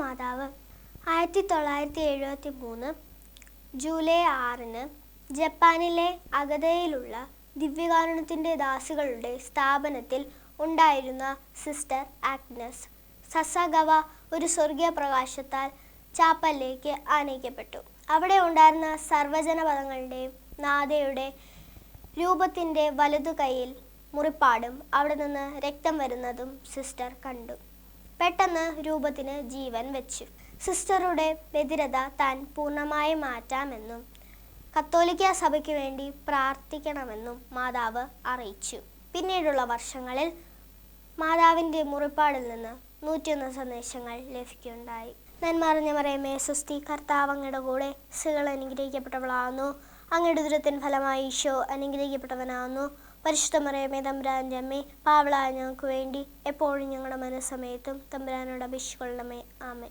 മാതാവ്. ആയിരത്തി തൊള്ളായിരത്തി എഴുപത്തി മൂന്ന് ജൂലൈ ആറിന് ജപ്പാനിലെ അഗതയിലുള്ള ദിവ്യകാരുണത്തിന്റെ ദാസികളുടെ സ്ഥാപനത്തിൽ ഉണ്ടായിരുന്ന സിസ്റ്റർ ആഗ്നസ് സസഗവ ഒരു സ്വർഗീയ പ്രകാശത്താൽ ചാപ്പലിലേക്ക് ആനയിക്കപ്പെട്ടു. അവിടെ ഉണ്ടായിരുന്ന സർവജന പദങ്ങളുടെയും നാദയുടെ രൂപത്തിന്റെ വലതു കൈയിൽ മുറിപ്പാടും അവിടെ നിന്ന് രക്തം വരുന്നതും സിസ്റ്റർ കണ്ടു. പെട്ടെന്ന് രൂപത്തിന് ജീവൻ വെച്ചു. സിസ്റ്ററുടെ വ്യതിരത താൻ പൂർണമായി മാറ്റാമെന്നും കത്തോലിക്ക സഭയ്ക്ക് വേണ്ടി പ്രാർത്ഥിക്കണമെന്നും മാതാവ് അറിയിച്ചു. പിന്നീടുള്ള വർഷങ്ങളിൽ മാതാവിന്റെ മുറിപ്പാടിൽ നിന്ന് നൂറ്റിയൊന്ന് സന്ദേശങ്ങൾ ലഭിക്കുകയുണ്ടായി. നന്മറിഞ്ഞ മറിയമേ സുസ്തി കർത്താവ് കൂടെ സ്ത്രീകൾ അനുഗ്രഹിക്കപ്പെട്ടവളാകുന്നു. അങ്ങയുടെ ദുരത്തിൻ ഫലമായി ഈശോ അനുഗ്രഹിക്കപ്പെട്ടവനാകുന്നു. പരിശുദ്ധ മറിയമേ തമ്പുരാന്റെ അമ്മേ പാവള ഞങ്ങൾക്ക് വേണ്ടി എപ്പോഴും ഞങ്ങളുടെ മനസ്സമയത്തും തമ്പുരാനോട് അപേക്ഷിക്കൊള്ളണമേ ആമേ